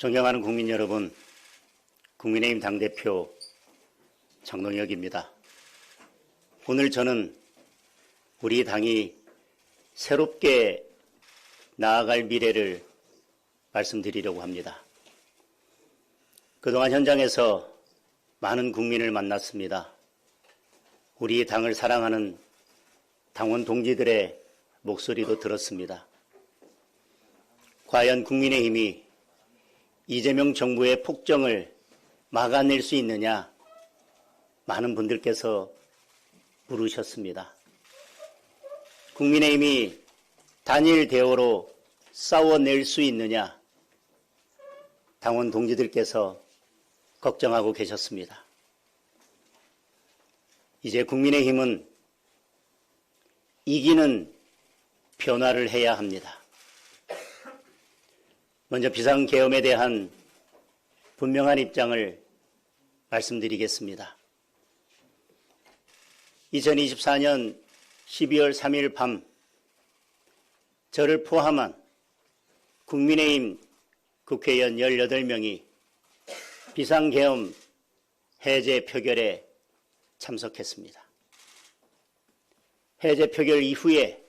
존경하는 국민 여러분, 국민의힘 당대표 장동혁입니다. 오늘 저는 우리 당이 새롭게 나아갈 미래를 말씀드리려고 합니다. 그동안 현장에서 많은 국민을 만났습니다. 우리 당을 사랑하는 당원 동지들의 목소리도 들었습니다. 과연 국민의힘이 이재명 정부의 폭정을 막아낼 수 있느냐? 많은 분들께서 물으셨습니다. 국민의힘이 단일 대오로 싸워낼 수 있느냐? 당원 동지들께서 걱정하고 계셨습니다. 이제 국민의힘은 이기는 변화를 해야 합니다. 먼저 비상계엄에 대한 분명한 입장을 말씀드리겠습니다. 2024년 12월 3일 밤 저를 포함한 국민의힘 국회의원 18명이 비상계엄 해제 표결에 참석했습니다. 해제 표결 이후에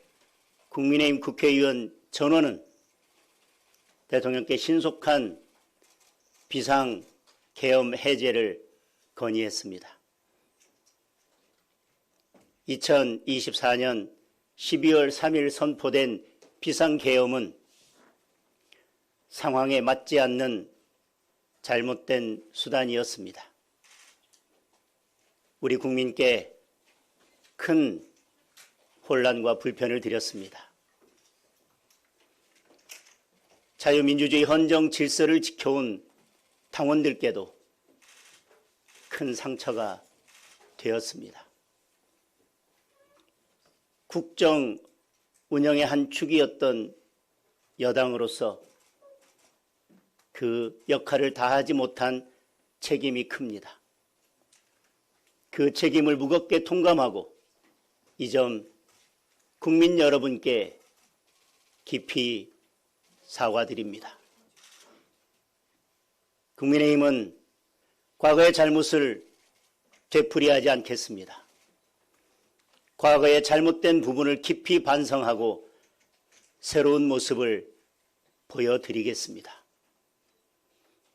국민의힘 국회의원 전원은 대통령께 신속한 비상 계엄 해제를 건의했습니다. 2024년 12월 3일 선포된 비상계엄은 상황에 맞지 않는 잘못된 수단이었습니다. 우리 국민께 큰 혼란과 불편을 드렸습니다. 자유민주주의 헌정 질서를 지켜온 당원들께도 큰 상처가 되었습니다. 국정 운영의 한 축이었던 여당으로서 그 역할을 다하지 못한 책임이 큽니다. 그 책임을 무겁게 통감하고 이 점 국민 여러분께 깊이 사과드립니다. 국민의힘은 과거의 잘못을 되풀이하지 않겠습니다. 과거의 잘못된 부분을 깊이 반성하고 새로운 모습을 보여드리겠습니다.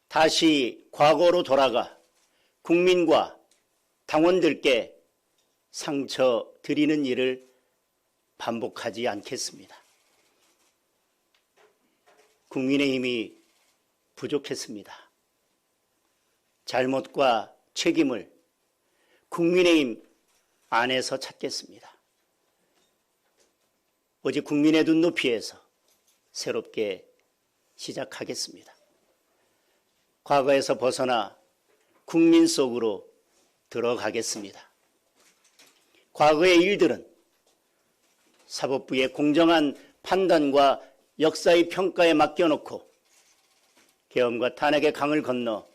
다시 과거로 돌아가 국민과 당원들께 상처 드리는 일을 반복하지 않겠습니다. 국민의힘이 부족했습니다. 잘못과 책임을 국민의힘 안에서 찾겠습니다. 오직 국민의 눈높이에서 새롭게 시작하겠습니다. 과거에서 벗어나 국민 속으로 들어가겠습니다. 과거의 일들은 사법부의 공정한 판단과 역사의 평가에 맡겨놓고 계엄과 탄핵의 강을 건너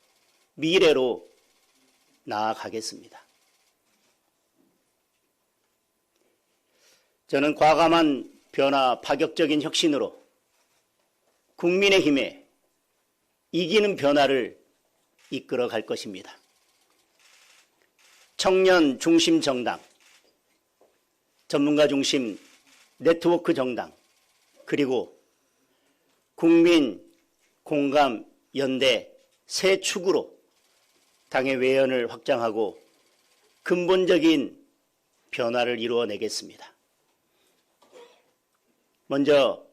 미래로 나아가겠습니다. 저는 과감한 변화, 파격적인 혁신으로 국민의 힘에 이기는 변화를 이끌어 갈 것입니다. 청년 중심 정당, 전문가 중심 네트워크 정당, 그리고 국민 공감 연대 새 축으로 당의 외연을 확장하고 근본적인 변화를 이루어내겠습니다. 먼저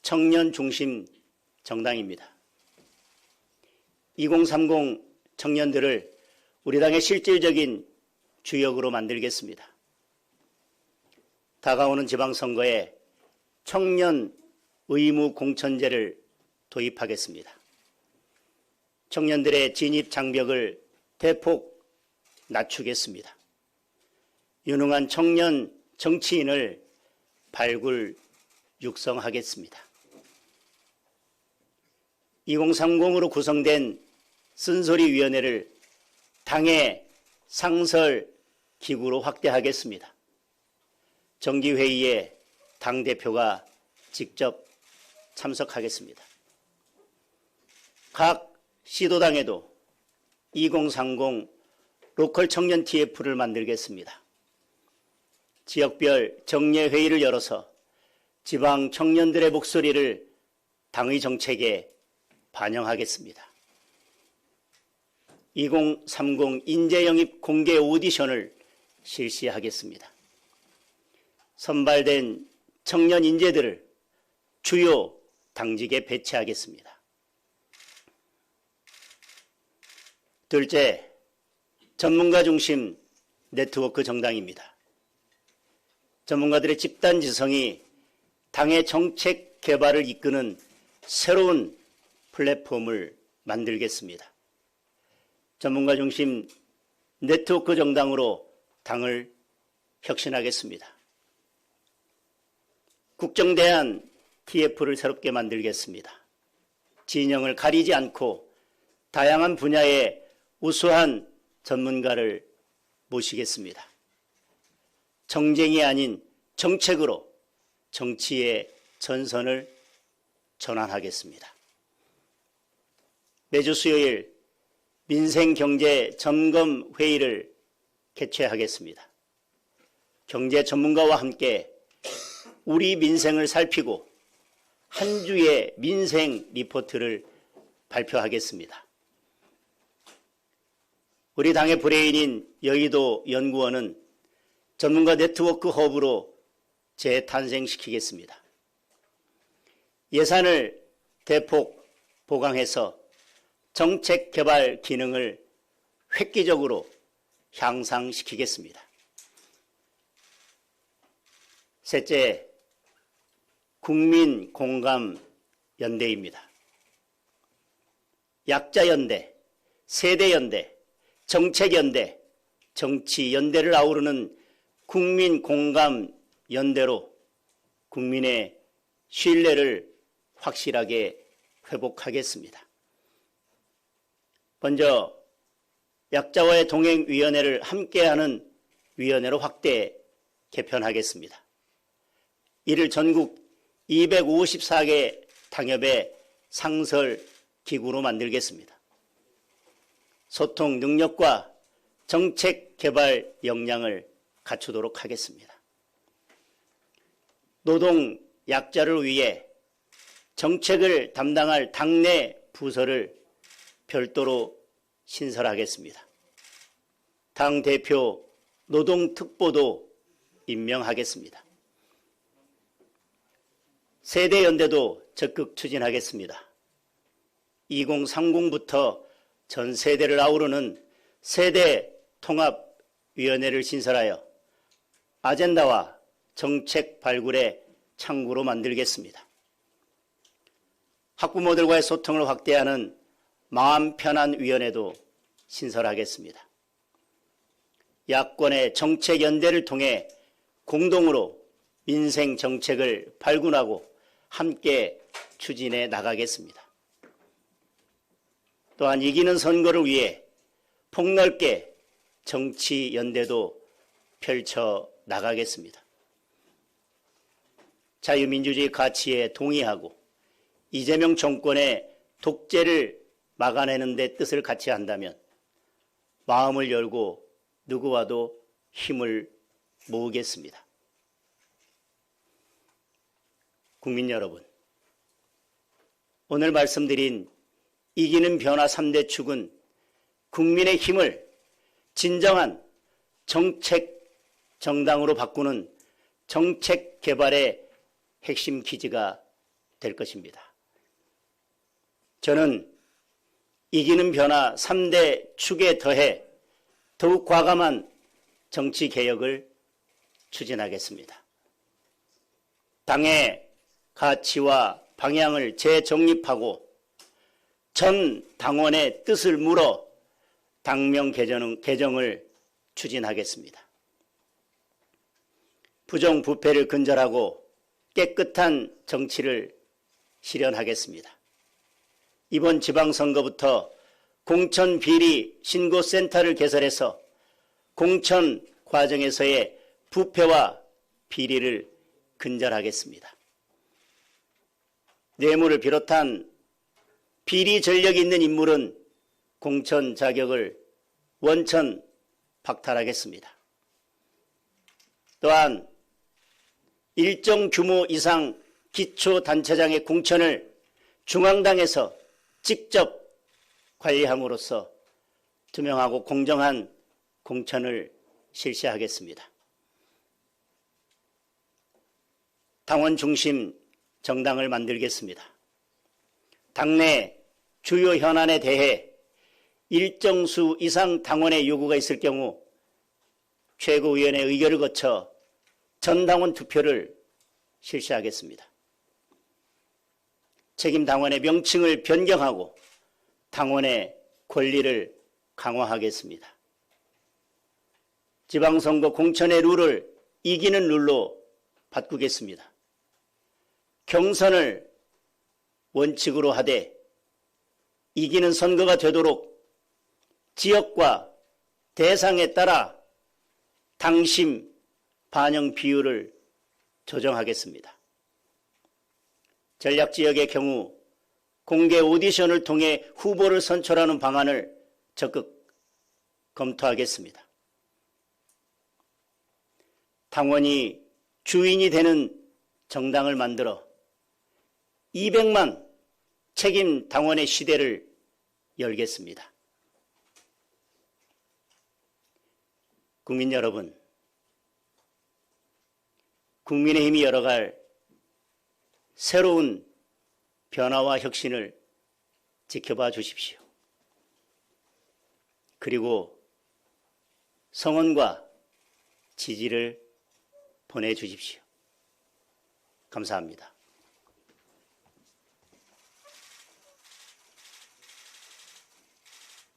청년 중심 정당입니다. 2030 청년들을 우리 당의 실질적인 주역으로 만들겠습니다. 다가오는 지방선거에 청년 의무 공천제를 도입하겠습니다. 청년들의 진입 장벽을 대폭 낮추겠습니다. 유능한 청년 정치인을 발굴 육성하겠습니다. 2030으로 구성된 쓴소리위원회를 당의 상설 기구로 확대하겠습니다. 정기회의에 당대표가 직접 참석하겠습니다. 각 시도당에도 2030 로컬 청년 TF를 만들겠습니다. 지역별 정례회의를 열어서 지방 청년들의 목소리를 당의 정책에 반영하겠습니다. 2030 인재영입 공개 오디션을 실시하겠습니다. 선발된 청년 인재들을 주요 당직에 배치하겠습니다. 둘째, 전문가 중심 네트워크 정당입니다. 전문가들의 집단 지성이 당의 정책 개발을 이끄는 새로운 플랫폼을 만들겠습니다. 전문가 중심 네트워크 정당으로 당을 혁신하겠습니다. 국정대안 TF를 새롭게 만들겠습니다. 진영을 가리지 않고 다양한 분야의 우수한 전문가를 모시겠습니다. 정쟁이 아닌 정책으로 정치의 전선을 전환하겠습니다. 매주 수요일 민생경제 점검 회의를 개최하겠습니다. 경제 전문가와 함께 우리 민생을 살피고 한 주의 민생 리포트를 발표하겠습니다. 우리 당의 브레인인 여의도 연구원은 전문가 네트워크 허브로 재탄생시키겠습니다. 예산을 대폭 보강해서 정책 개발 기능을 획기적으로 향상시키겠습니다. 셋째, 국민 공감 연대입니다. 약자 연대, 세대 연대, 정책 연대, 정치 연대를 아우르는 국민 공감 연대로 국민의 신뢰를 확실하게 회복하겠습니다. 먼저 약자와의 동행위원회를 함께하는 위원회로 확대 개편하겠습니다. 이를 전국 254개 당협의 상설 기구로 만들겠습니다. 소통 능력과 정책 개발 역량을 갖추도록 하겠습니다. 노동 약자를 위해 정책을 담당할 당내 부서를 별도로 신설하겠습니다. 당 대표 노동특보도 임명하겠습니다. 세대 연대도 적극 추진하겠습니다. 2030부터 전 세대를 아우르는 세대 통합위원회를 신설하여 아젠다와 정책 발굴의 창구로 만들겠습니다. 학부모들과의 소통을 확대하는 마음 편한 위원회도 신설하겠습니다. 야권의 정책 연대를 통해 공동으로 민생 정책을 발굴하고 함께 추진해 나가겠습니다. 또한 이기는 선거를 위해 폭넓게 정치 연대도 펼쳐 나가겠습니다. 자유민주주의 가치에 동의하고 이재명 정권의 독재를 막아내는 데 뜻을 같이 한다면 마음을 열고 누구와도 힘을 모으겠습니다. 국민 여러분, 오늘 말씀드린 이기는 변화 3대 축은 국민의 힘을 진정한 정책 정당으로 바꾸는 정책 개발의 핵심 기지가 될 것입니다. 저는 이기는 변화 3대 축에 더해 더욱 과감한 정치 개혁을 추진하겠습니다. 당의 가치와 방향을 재정립하고 전 당원의 뜻을 물어 당명 개정, 개정을 추진하겠습니다. 부정부패를 근절하고 깨끗한 정치를 실현하겠습니다. 이번 지방선거부터 공천 비리 신고센터를 개설해서 공천 과정에서의 부패와 비리를 근절하겠습니다. 뇌물을 비롯한 비리 전력이 있는 인물은 공천 자격을 원천 박탈하겠습니다. 또한 일정 규모 이상 기초단체장의 공천을 중앙당에서 직접 관리함으로써 투명하고 공정한 공천을 실시하겠습니다. 당원 중심 정당을 만들겠습니다. 당내 주요 현안에 대해 일정 수 이상 당원의 요구가 있을 경우 최고위원회 의결을 거쳐 전당원 투표를 실시하겠습니다. 책임 당원의 명칭을 변경하고 당원의 권리를 강화하겠습니다. 지방선거 공천의 룰을 이기는 룰로 바꾸겠습니다. 경선을 원칙으로 하되 이기는 선거가 되도록 지역과 대상에 따라 당심 반영 비율을 조정하겠습니다. 전략 지역의 경우 공개 오디션을 통해 후보를 선출하는 방안을 적극 검토하겠습니다. 당원이 주인이 되는 정당을 만들어 200만 책임 당원의 시대를 열겠습니다. 국민 여러분, 국민의힘이 열어갈 새로운 변화와 혁신을 지켜봐 주십시오. 그리고 성원과 지지를 보내주십시오. 감사합니다.